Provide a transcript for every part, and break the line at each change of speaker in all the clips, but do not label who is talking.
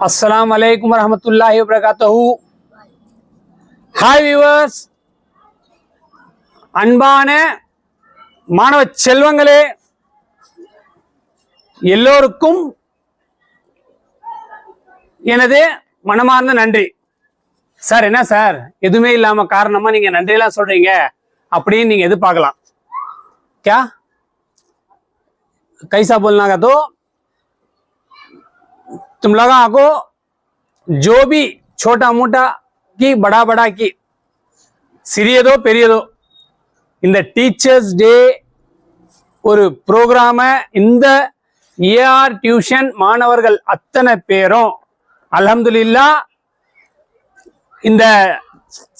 அஸ்ஸலாமு அலைக்கும் வரஹமத்துல்லாஹி வபரகாத்துஹு ஹாய் வியூவர்ஸ் அன்பான மாணவ செல்வங்களே எல்லோருக்கும் எனது மனமார்ந்த நன்றி சார் என்ன சார் எதுவுமே இல்லாம காரணமா நீங்க நன்றியெல்லாம் சொல்றீங்க அப்படின்னு நீங்க எதிர்பார்க்கலாம் क्या कैसा बोलना का तो तुम लगा को जो भी छोटा मोटा की बड़ा बड़ा की சிறியதோ பெரியதோ இந்த டீச்சர்ஸ் டே ஒரு ப்ரோக்ராமை இந்த ஏஆர் டியூஷன் மாணவர்கள் அத்தனை பேரும் அல்ஹம்துலில்லா இந்த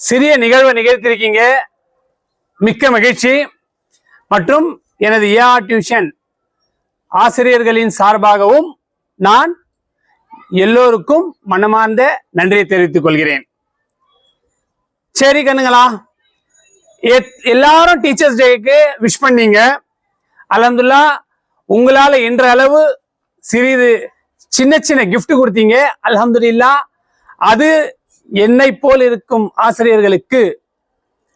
சிறிய நிகழ்வை நிகழ்த்திருக்கீங்க மிக்க மகிழ்ச்சி மற்றும் எனது ஏஆர் டியூஷன் ஆசிரியர்களின் சார்பாகவும் நான் எல்லோருக்கும் மனமார்ந்த நன்றியை தெரிவித்துக் கொள்கிறேன். சரி கண்ணுங்களா எத்- எல்லாரும் டீச்சர்ஸ் டேக்கு விஷ் பண்ணீங்க. அலமதுல்லா உங்களால என்ற அளவு சிறிது சின்ன சின்ன கிஃப்ட் கொடுத்தீங்க. அலமதுல்லா அது என்னை போல் இருக்கும் ஆசிரியர்களுக்கு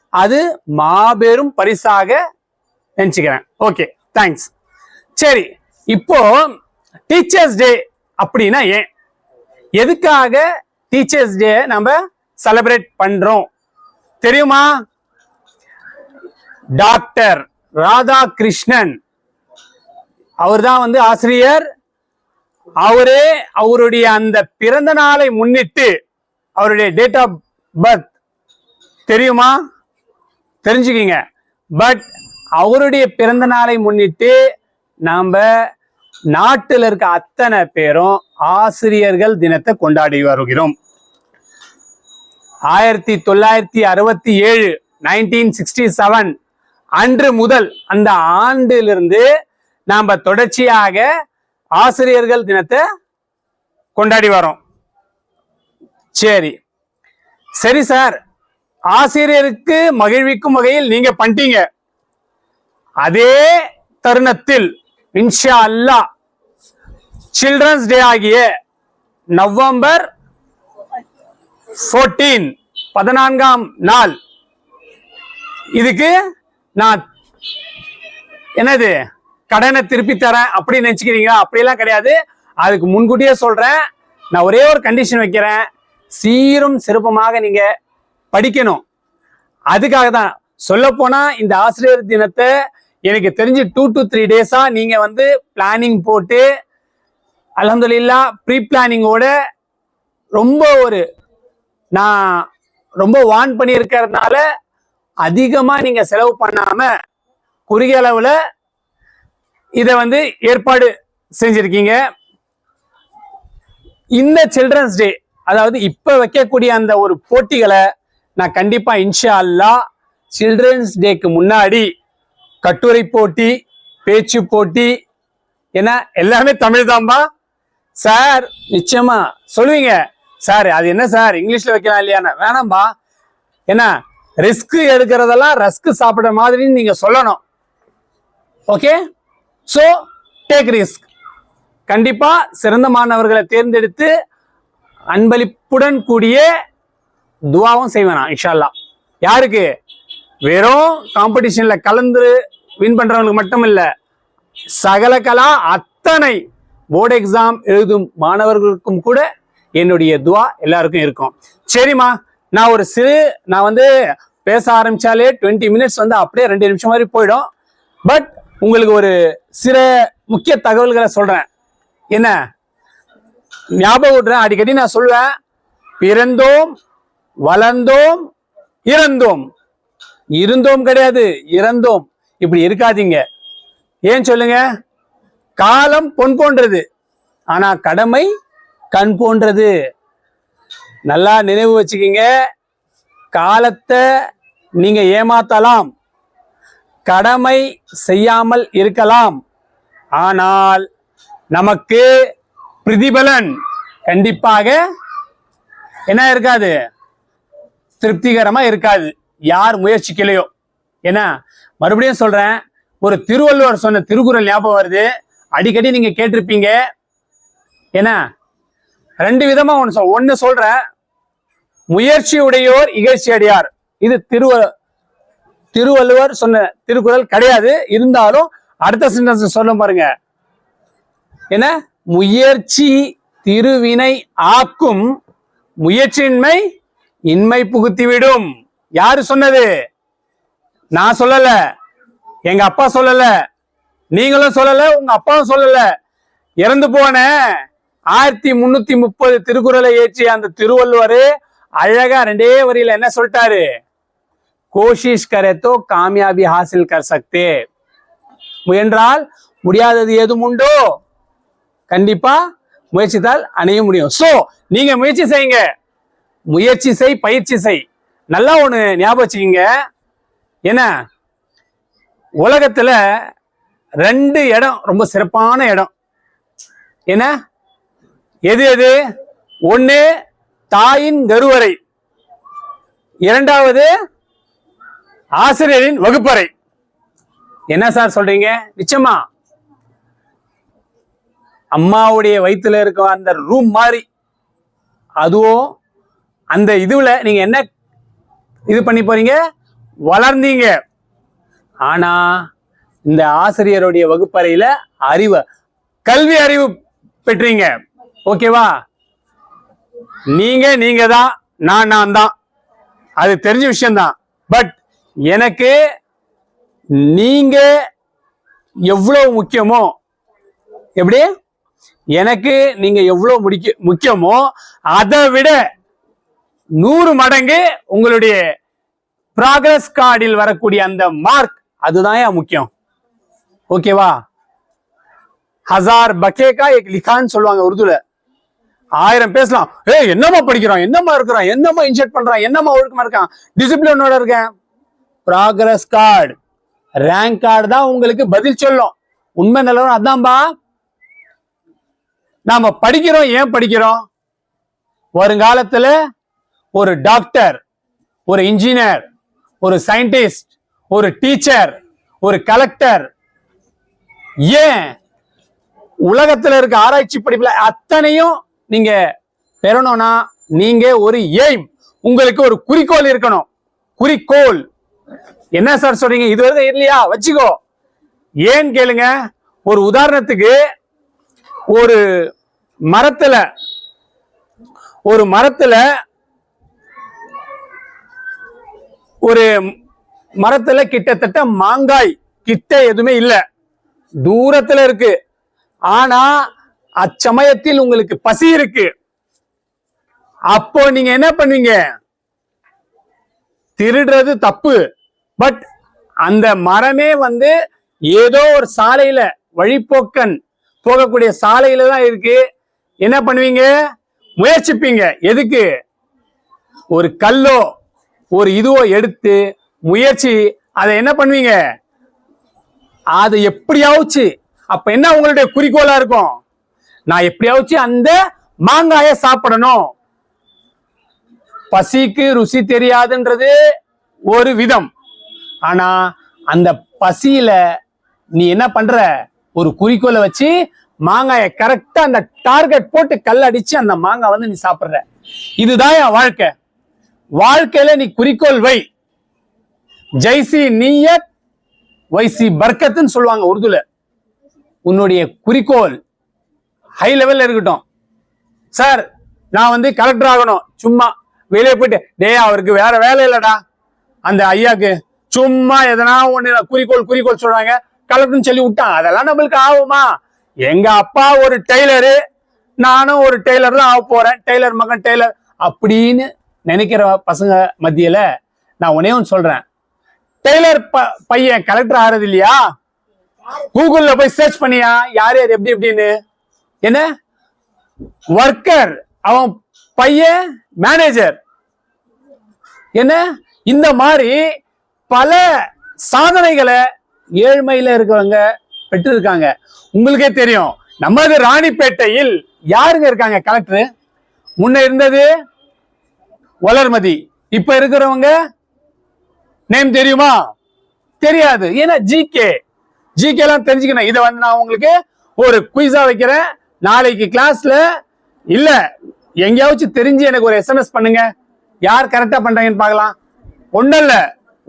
அது மாபெரும் பரிசாக நினச்சிக்கிறேன். ஓகே தேங்க்ஸ் சரி இப்போ டீச்சர்ஸ் டே அப்படின்னா ஏன்? எதுக்காக டீச்சர்ஸ் டே நம்ம செலிப்ரேட் பண்றோம்? தெரியுமா? டாக்டர் ராதாகிருஷ்ணன். அவர் தான் வந்து ஆசிரியர். அவரே அவருடைய அந்த பிறந்த நாளை முன்னிட்டு அவருடைய டேட் ஆஃப் பர்த் தெரியுமா? தெரிஞ்சுக்கிங்க. பட் அவருடைய பிறந்த நாளை முன்னிட்டு நாம் நாட்டில் இருக்க அத்தனை பேரும் ஆசிரியர்கள் தினத்தை கொண்டாடி வருகிறோம். ஆயிரத்தி தொள்ளாயிரத்தி அறுபத்தி ஏழு நைன்டீன் சிக்ஸ்டி செவன் அன்று முதல் அந்த ஆண்டிலிருந்து நாம் தொடர்ச்சியாக ஆசிரியர்கள் தினத்தை கொண்டாடி வரோம் சரி. சரி சார். ஆசிரியருக்கு மகிழ்விக்கும் வகையில் நீங்க பண்ணிட்டீங்க. அதே தருணத்தில் இன்ஷா அல்லாஹ் சில்ட்ரன்ஸ் டே ஆகிய நவம்பர் 14 பதினான்காம் நாள். இதுக்கு நான் என்னது? கடனை திருப்பி தரேன் அப்படின்னு நினச்சிக்கிறீங்களா? அப்படியெல்லாம் கிடையாது. அதுக்கு முன்கூட்டியே சொல்கிறேன் நான் ஒரே ஒரு கண்டிஷன் வைக்கிறேன். சீரும் சிறப்பமாக நீங்கள் படிக்கணும். அதுக்காக தான். சொல்லப்போனால் இந்த ஆசிரியர் தினத்தை எனக்கு தெரிஞ்சு டூ டு த்ரீ டேஸாக நீங்கள் வந்து பிளானிங் போட்டு அலமதுல்லா ப்ரீ பிளானிங்கோட ரொம்ப ஒரு நான் ரொம்ப வான் பண்ணியிருக்கிறதுனால அதிகமாக நீங்கள் செலவு பண்ணாமல் குறுகிய அளவில் இதை வந்து ஏற்பாடு செஞ்சுருக்கீங்க. இந்த சில்ட்ரன்ஸ் டே அதாவது இப்போ வைக்கக்கூடிய அந்த ஒரு போட்டிகளை நான் கண்டிப்பாக இன்ஷா அல்லா சில்ட்ரன்ஸ் டேக்கு முன்னாடி கட்டுரை போட்டி பேச்சு போட்டி ஏன்னா எல்லாமே தமிழ் தான்பா சார் நிச்சயமா. சொல்லுவீங்க. சார் அது என்ன சார்? இங்கிலீஷ்ல வைக்கலாம் இல்லையா வேணாம்பா. என்ன? ரிஸ்க் எடுக்கிறதெல்லாம் ரஸ்க் சாப்பிட்ற மாதிரி நீங்க சொல்லணும். ஓகே ஸோ டேக் ரிஸ்க் கண்டிப்பா சிறந்த மாணவர்களை தேர்ந்தெடுத்து அன்பளிப்புடன் கூடிய துவாவும் செய்வேன் நான் இன்ஷால்லா. யாருக்கு? வெறும் காம்படிஷன்ல கலந்து வின் பண்றவங்களுக்கு மட்டும் இல்லை சகல கலா அத்தனை போர்டு எக்ஸாம் எழுதும் மாணவர்களுக்கும் கூட என்னுடைய துவா எல்லாருக்கும் இருக்கும். சரிம்மா நான் ஒரு சிறு நான் வந்து பேச ஆரம்பிச்சாலே டுவெண்ட்டி மினிட்ஸ் வந்து அப்படியே ரெண்டு நிமிஷம் மாதிரி போயிடும். பட் உங்களுக்கு ஒரு சில முக்கிய தகவல்களை சொல்றேன். என்ன? ஞாபகம் விடுறேன் அடிக்கடி நான் சொல்லுவேன். பிறந்தோம் வளர்ந்தோம் இறந்தோம். இருந்தோம் கிடையாது இறந்தோம். இப்படி இருக்காதீங்க. ஏன் சொல்லுங்க? காலம் பொன் போன்றது. ஆனா கடமை கண் போன்றது. நல்லா நினைவு வச்சுக்கிங்க. காலத்தை நீங்க ஏமாத்தலாம். கடமை செய்யாமல் இருக்கலாம். ஆனால் நமக்கு பிரதிபலன் கண்டிப்பாக என்ன இருக்காது? திருப்திகரமா இருக்காது. யார் முயற்சிக்கலையோ. ஏன்னா மறுபடியும் சொல்றேன் ஒரு திருவள்ளுவர் சொன்ன திருக்குறள் ஞாபகம் வருது. அடிக்கடி நீங்க கேட்டிருப்பீங்க. என்ன? ரெண்டு விதமா ஒண்ணு சொல் ஒண்ணு சொல்றேன். முயற்சியுடையோர் இகழ்ச்சி அடையார். இது திருவ திருவள்ளுவர் சொன்ன திருக்குறள் கிடையாது. இருந்தாலும் அடுத்த சென்டென்ஸ் சொல்ல பாருங்க. என்ன? முயற்சி திருவினை ஆக்கும் முயற்சியின்மை இன்மை புகுத்திவிடும். யாரு சொன்னது? நான் சொல்லல. எங்க அப்பா சொல்லல. நீங்களும் சொல்லல உங்க அப்பாவும் சொல்லல. இறந்து போன ஆயிரத்தி முன்னூத்தி முப்பது திருக்குறளை ஏற்றிய அந்த திருவள்ளுவர் அழகா ரெண்டே வரியில என்ன சொல்லிட்டாரு? கோஷிஷ் கரே காமியாபி ஹாசில் கர் சக்தே. முயன்றால் முடியாதது எதுவும் உண்டோ? கண்டிப்பா முயற்சித்தால் அணைய முடியும். சோ நீங்க முயற்சி செய்யுங்க. முயற்சி செய் பயிற்சி செய். நல்லா ஒண்ணு ஞாபகம் வச்சுக்கீங்க. என்ன? உலகத்துல ரெண்டு இடம் ரொம்ப சிறப்பான இடம். என்ன? எது எது? ஒன்று தாயின் கருவறை. இரண்டாவது ஆசிரியரின் வகுப்பறை. என்ன சார் சொல்றீங்க? நிச்சயமா அம்மாவுடைய வயிற்றுல இருக்க அந்த ரூம் மாதிரி. அதுவும் அந்த இதுல நீங்க என்ன இது பண்ணி போறீங்க? வளர்ந்தீங்க. ஆனா இந்த ஆசிரியருடைய வகுப்பறையில அறிவு கல்வி அறிவு பெற்றீங்க. ஓகேவா? நீங்க நீங்க தான் நான் நான் தான் அது தெரிஞ்ச விஷயம்தான். பட் எனக்கு நீங்க எவ்வளவு முக்கியமோ எப்படி? எனக்கு நீங்க எவ்வளவு முடிக்க முக்கியமோ அதை விட நூறு மடங்கு உங்களுடைய ப்ராக்ரஸ் கார்டில் வரக்கூடிய அந்த மார்க் அதுதான் முக்கியம்? ஓகேவா ஹசார் பக்கேக்கா எக் லிகான்னு சொல்லுவாங்க உருதுல. ஆயிரம் பேசலாம். ஏய் என்னம்மா படிக்கிறான்? என்னம்மா இருக்கிறான்? என்னம்மா இன்ஜெக்ட் பண்றான்? என்னம்மா ஒழுக்கமா இருக்கான்? டிசிப்ளினோட இருக்கேன். ப்ராக்ரஸ் கார்டு ரேங்க் கார்டு தான் உங்களுக்கு பதில் சொல்லும். உண்மை நிலவரம் அதான்பா. நாம படிக்கிறோம் ஏன் படிக்கிறோம்? வருங்காலத்துல ஒரு டாக்டர் ஒரு இன்ஜினியர் ஒரு சயின்டிஸ்ட் ஒரு டீச்சர் ஒரு கலெக்டர் ஏன்? உலகத்துல இருக்க ஆராய்ச்சி படிப்புல அத்தனையும் நீங்க பெறணும்னா நீங்க ஒரு எய்ம் உங்களுக்கு ஒரு குறிக்கோள் இருக்கணும். குறிக்கோள். என்ன சார் சொல்றீங்க? இது வரைக்கும் இல்லையா? வச்சுக்கோ. ஏன் கேளுங்க? ஒரு உதாரணத்துக்கு ஒரு மரத்துல ஒரு மரத்துல ஒரு மரத்துல கிட்டத்தட்ட மாங்காய் கிட்ட எதுவுமே இல்லை. தூரத்துல இருக்கு. ஆனா அச்சமயத்தில் உங்களுக்கு பசி இருக்கு. அப்போ நீங்க என்ன பண்ணுவீங்க? திருடுறது தப்பு. பட் அந்த மரமே வந்து ஏதோ ஒரு சாலையில வழிபோக்கன் போகக்கூடிய சாலையில தான் இருக்கு. என்ன பண்ணுவீங்க? முயற்சிப்பீங்க. எதுக்கு? ஒரு கல்லோ ஒரு இதுவோ எடுத்து முயற்சி அதை என்ன பண்ணுவீங்க? அது எப்படியாவுச்சு? அப்ப என்ன உங்களுடைய குறிக்கோளா இருக்கும்? நான் எப்படியாவுச்சு அந்த மாங்காய சாப்பிடணும்? பசிக்கு ருசி தெரியாதுன்றது ஒரு விதம். ஆனா அந்த பசியில நீ என்ன பண்ற? ஒரு குறிக்கோளை வச்சு மாங்காய கரெக்டா அந்த டார்கெட் போட்டு கல் அடிச்சு அந்த மாங்காய் வந்து நீ சாப்பிடுற. இதுதான் என் வாழ்க்கை. வாழ்க்கையில நீ குறிக்கோள் வை. ஜெய்சி நீயத் வைசி பர்க்கத்துன்னு சொல்லுவாங்க உருதுல. உன்னுடைய குறிக்கோள் ஹை லெவல்ல இருக்கட்டும். சார் நான் வந்து கலெக்டர் ஆகணும். சும்மா வெளியே போயிட்டு டே அவருக்கு வேற வேலை இல்லடா. அந்த ஐயாக்கு சும்மா எதனா ஒண்ணு குறிக்கோள் குறிக்கோள் சொல்றாங்க. கலெக்டர்னு சொல்லி விட்டான். அதெல்லாம் நம்மளுக்கு ஆகுமா? எங்க அப்பா ஒரு டெய்லரு நானும் ஒரு டெய்லர் தான் ஆக போறேன். டெய்லர் மகன் டெய்லர் அப்படின்னு நினைக்கிற பசங்க மத்தியில நான் ஒன்னே ஒன்று சொல்றேன். டெய்லர் ப- பையன் கலெக்டர் ஆறது இல்லையா? கூகுள்ல போய் சர்ச் பண்ணியா? யார் யார் எப்படி எப்படின்னு? என்ன? ஒர்க்கர் அவன் பையன் மேனேஜர் என்ன? இந்த மாதிரி பல சாதனைகளை ஏழ்மையில இருக்கிறவங்க பெற்றிருக்காங்க. உங்களுக்கே தெரியும். நமது ராணிப்பேட்டையில் யாருங்க இருக்காங்க கலெக்டர் முன்ன இருந்தது வளர்மதி. இப்ப இருக்கிறவங்க நேம் தெரியுமா? தெரியாது. ஏன்னா ஜிகே ஜிகே எல்லாம் தெரிஞ்சுக்கணும். இதை வந்து நான் உங்களுக்கு ஒரு குயிஸா வைக்கிறேன். நாளைக்கு கிளாஸ்ல இல்ல எங்கேயாச்சும் தெரிஞ்சு எனக்கு ஒரு எஸ்எம்எஸ் பண்ணுங்க. யார் கரெக்டா பண்றாங்கன்னு பார்க்கலாம். ஒன்றும் இல்லை.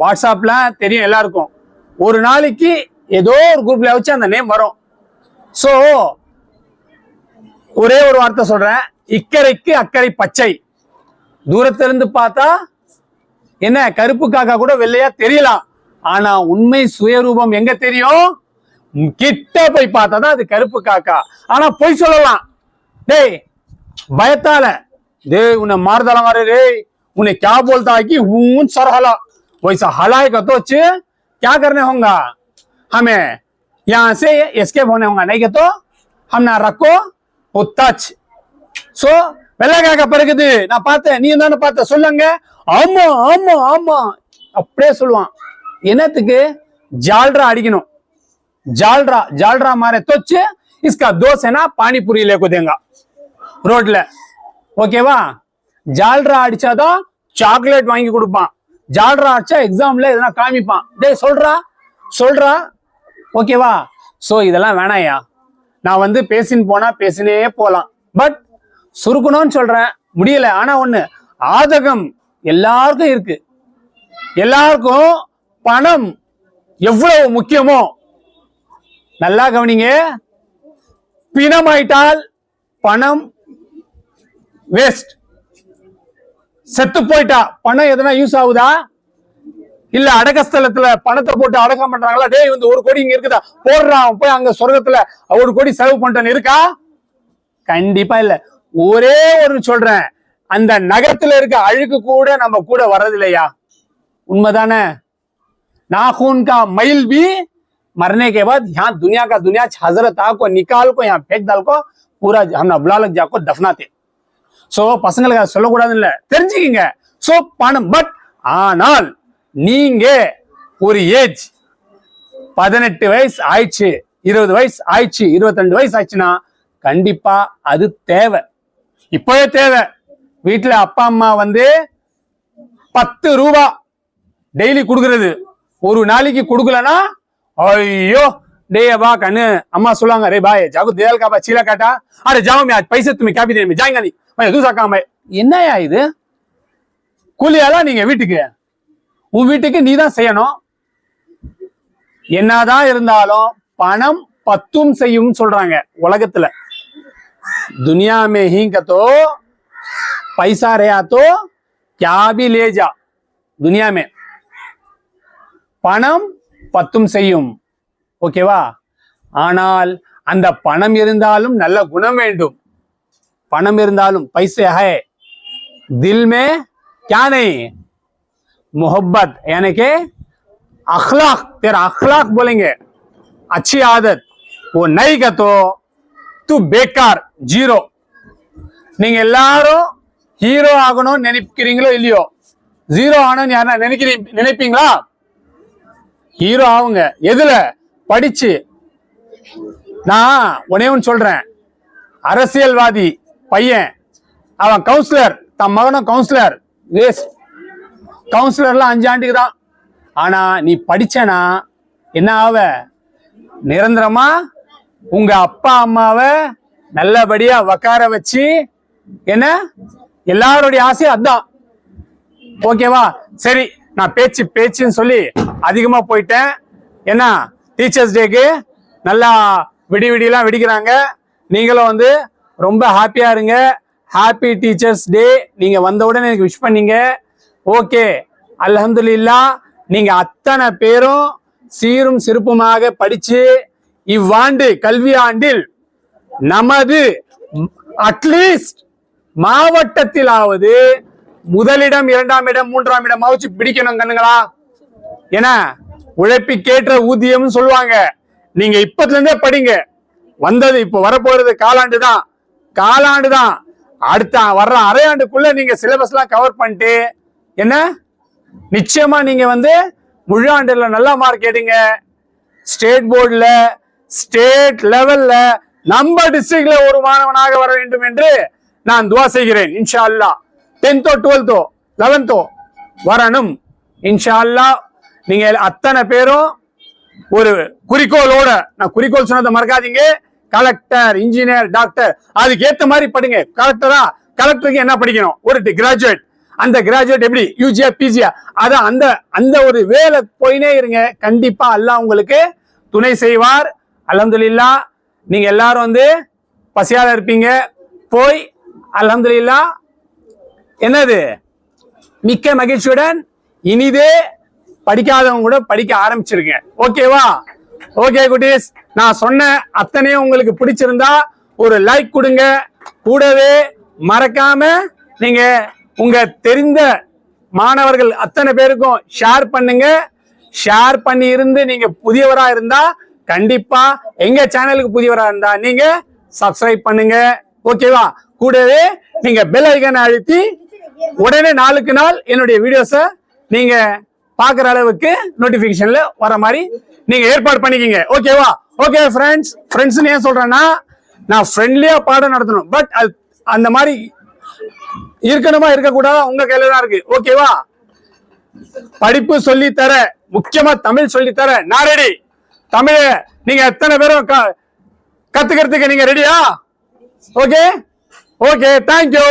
வாட்ஸ்அப்ல தெரியும் எல்லாருக்கும். ஒரு நாளைக்கு ஏதோ ஒரு குரூப்ல வச்சு அந்த நேம் வரும். ஸோ ஒரே ஒரு வார்த்தை சொல்றேன். இக்கரைக்கு அக்கறை பச்சை. தூரத்திலிருந்து பார்த்தா என்ன கருப்பு காக்கா கூட வெள்ளையா தெரியலாம் ஆனா உண்மை சுயரூபம் எங்க தெரியும் ம், கிட்ட போய் பார்த்தா தான் அது கருப்பு காக்கா ஆனா பொய் சொல்லலாம் டேய் பயத்தால டேய் உன்னை मार मारे रे उन्हें क्या बोलता है कि ऊन सर हला वैसा हलाए का तो अच्छे क्या करने होगा हमें यहाँ से एस्केप होने होगा नहीं के तो हम ना रखो वो टच சோ வெள்ளக்காக்க பிறகுது நான் பார்த்தேன். நீ தானே பார்த்த சொல்லுங்க. ஆமா ஆமா ஆமா. அப்படியே சொல்லுவான். என்னத்துக்கு? ஜால்ரா அடிக்கணும். ஜால்ரா ஜால்ரா மாற தொச்சு இஸ்கா தோசைனா பானிபூரியிலே லேக்குதேங்க ரோட்ல. ஓகேவா? ஜால்ரா அடிச்சாதான் சாக்லேட் வாங்கி கொடுப்பான். ஜால்ரா அடிச்சா எக்ஸாம்ல எதனா காமிப்பான். டேய் சொல்றா சொல்றா. ஓகேவா? ஸோ இதெல்லாம் வேணாயா நான் வந்து பேசின்னு போனா பேசினே போகலாம் பட் சுருக்கணும்னு சொல்றேன். முடியல. ஆனா ஒண்ணு ஆதகம் எல்லாருக்கும் இருக்கு. எல்லாருக்கும் பணம் எவ்வளவு முக்கியமோ நல்லா கவனிங்க. பிணமாயிட்டால் பணம் வேஸ்ட் செத்து போயிட்டா பணம் எதனா யூஸ் ஆகுதா? இல்ல அடக்கஸ்தலத்துல பணத்தை போட்டு அடக்கம் பண்றாங்களா? டேய் வந்து ஒரு கோடி இங்க இருக்குதா? போடுறான் போய் அங்க சொர்க்கத்துல ஒரு கோடி செலவு பண்ணிட்டேன்னு இருக்கா? கண்டிப்பா இல்ல. ஒரே ஒரு சொல்றேன் அந்த நகரத்துல இருக்க அழுக்கு கூட நம்ம கூட வர்றதில்லையா உண்மைதானே नाखून का मैल भी मरने के बाद यहाँ दुनिया का दुनिया हजरत को निकाल को यहाँ फेंक डाल को पूरा हम बुलालक जाको दफनाते சோ பசங்களுக்கு அதை சொல்லக்கூடாதுன்னு இல்ல தெரிஞ்சுக்கிங்க சோ பணம் பட் ஆனால் நீங்க ஒரு ஏஜ் பதினெட்டு வயசு ஆயிடுச்சு இருபது வயசு ஆயிடுச்சு இருபத்தெண்டு வயசு ஆயிடுச்சுன்னா கண்டிப்பா அது தேவை இப்பவே தேவை வீட்டுல அப்பா அம்மா வந்து பத்து ரூபா டெய்லி கொடுக்கறது ஒரு நாளைக்கு கொடுக்கலனா ஐயோ डे बा कने अम्मा सुलांगा रे भाई जागो देल का बा चीला काटा अरे जाओ मैं आज पैसे तुम्हें क्या भी देने में जाएगा नहीं मैं दूसरा काम है என்னையா இது கூலியாலாம் நீங்க வீட்டுக்கு உன் வீட்டுக்கு நீ தான் செய்யணும் என்னதான் இருந்தாலும் பணம் பத்தும் செய்யும் சொல்றாங்க உலகத்துல दुनिया में ही का तो पैसा रहा तो क्या भी ले जा दुनिया में பணம் பத்தும் செய்யும் ஓகேவா ஆனால் அந்த பணம் இருந்தாலும் நல்ல குணம் வேண்டும் பணம் இருந்தாலும் पैसे है दिल में क्या नहीं मोहब्बत यानी कि अखलाक तेरा अखलाक बोलेंगे अच्छी आदत वो नहीं का तो முத்து பேக்கார் ஜீரோ நீங்க எல்லாரும் ஹீரோ ஆகணும் நினைக்கிறீங்களோ இல்லையோ? ஜீரோ ஆகணும்னு யாரா நினைப்பீங்களா? ஹீரோ ஆகுங்க எதுல? படிச்சு. நான் ஒன்னே ஒன்று சொல்றேன். அரசியல்வாதி பையன். அவன் கவுன்சிலர் தன் மகனும் கவுன்சிலர் வேஸ்ட் கவுன்சிலர்லாம் அஞ்சு ஆண்டுக்கு தான். ஆனா நீ படிச்சனா? என்ன ஆவ? நிரந்தரமா உங்க அப்பா அம்மாவை நல்லபடியா உக்கார வச்சு என்ன? எல்லாருடைய ஆசையும் அதான். ஓகேவா சரி நான் பேச்சு பேச்சுன்னு சொல்லி அதிகமா போயிட்டேன். என்ன டீச்சர்ஸ் டேக்கு நல்லா விடி விடியெல்லாம் வெடிக்கிறாங்க. நீங்களும் வந்து ரொம்ப ஹாப்பியா இருங்க. ஹாப்பி டீச்சர்ஸ் டே நீங்க வந்த உடனே எனக்கு விஷ் பண்ணீங்க. ஓகே அலமதுல்லா நீங்க அத்தனை பேரும் சீரும் சிறப்புமாக படிச்சு இவ்வாண்டு கல்வி ஆண்டில் நமது அட்லீஸ்ட் மாவட்டத்திலாவது முதலிடம் இரண்டாம் இடம் மூன்றாம் இடம் வச்சு பிடிக்கணும் கண்ணுங்களா? ஏன்னா உழைப்புக்கேற்ற ஊதியம்னு சொல்லுவாங்க. நீங்க இப்பத்துல இருந்தே படிங்க. வந்தது இப்போ வரப்போறது காலாண்டு தான் காலாண்டு தான் அடுத்த வர்ற அரையாண்டுக்குள்ள நீங்க சிலபஸ் எல்லாம் கவர் பண்ணிட்டு என்ன? நிச்சயமா நீங்க வந்து முழு ஆண்டுல நல்ல மார்க் எடுங்க. ஸ்டேட் போர்டுல ஸ்டேட் லெவல்ல நம்ம டிஸ்ட்ரிக்ட்ல ஒரு மாணவனாக வர வேண்டும் என்று நான் துவா செய்கிறேன். இன்ஷா அல்லாஹ் டென்த்தோ டுவெல்த்தோ லெவன்த்தோ வரணும். இன்ஷா அல்லாஹ் நீங்க அத்தனை பேரும் ஒரு குறிக்கோளோட நான் குறிக்கோள் சொன்னதை மறக்காதீங்க. கலெக்டர் இன்ஜினியர் டாக்டர் அதுக்கு ஏத்த மாதிரி படிங்க. கலெக்டரா கலெக்டருக்கு என்ன படிக்கணும்? ஒரு கிராஜுவேட் அந்த கிராஜுவேட் எப்படி? யூஜியா பிஜியா அதான் அந்த அந்த ஒரு வேலை போயினே இருங்க. கண்டிப்பா அல்லா உங்களுக்கு துணை செய்வார். அலமதுல்லா நீங்கள் எல்லாரும் வந்து பசியால் இருப்பீங்க. போய் அலமதுல்லா என்னது? மிக்க மகிழ்ச்சியுடன் இனிதே படிக்காதவங்க கூட படிக்க ஆரம்பிச்சிருங்க. ஓகேவா ஓகே குட்டீஸ் நான் சொன்ன அத்தனையும் உங்களுக்கு பிடிச்சிருந்தா ஒரு லைக் கொடுங்க. கூடவே மறக்காம நீங்க உங்க தெரிந்த மாணவர்கள் அத்தனை பேருக்கும் ஷேர் பண்ணுங்க. ஷேர் பண்ணி இருந்து நீங்க புதியவரா இருந்தா கண்டிப்பா எங்க சேனலுக்கு புதியவரா இருந்தா நீங்க சப்ஸ்கிரைப் பண்ணுங்க. ஓகேவா கூடவே நீங்க பெல் ஐக்கனை அழுத்தி உடனே நாளுக்கு நாள் என்னுடைய வீடியோஸை நீங்க பாக்குற அளவுக்கு நோட்டிபிகேஷன்ல வர மாதிரி நீங்க ஏற்பாடு பண்ணிக்கிங்க. ஓகேவா ஓகே ஃப்ரெண்ட்ஸ் ஃப்ரெண்ட்ஸ்னு ஏன் சொல்றேன்னா நான் ஃப்ரெண்ட்லியா பாடம் நடத்தணும். பட் அது அந்த மாதிரி இருக்கணுமா இருக்கக்கூடாதா? உங்க கையில தான் இருக்கு. ஓகேவா படிப்பு சொல்லி தர முக்கியமா தமிழ் சொல்லித்தர. தர நான் ரெடி தமிழ நீங்க எத்தனை பேரும் க- கத்துக்கிறதுக்கு நீங்க ரெடியா ஓகே ஓகே தேங்க்யூ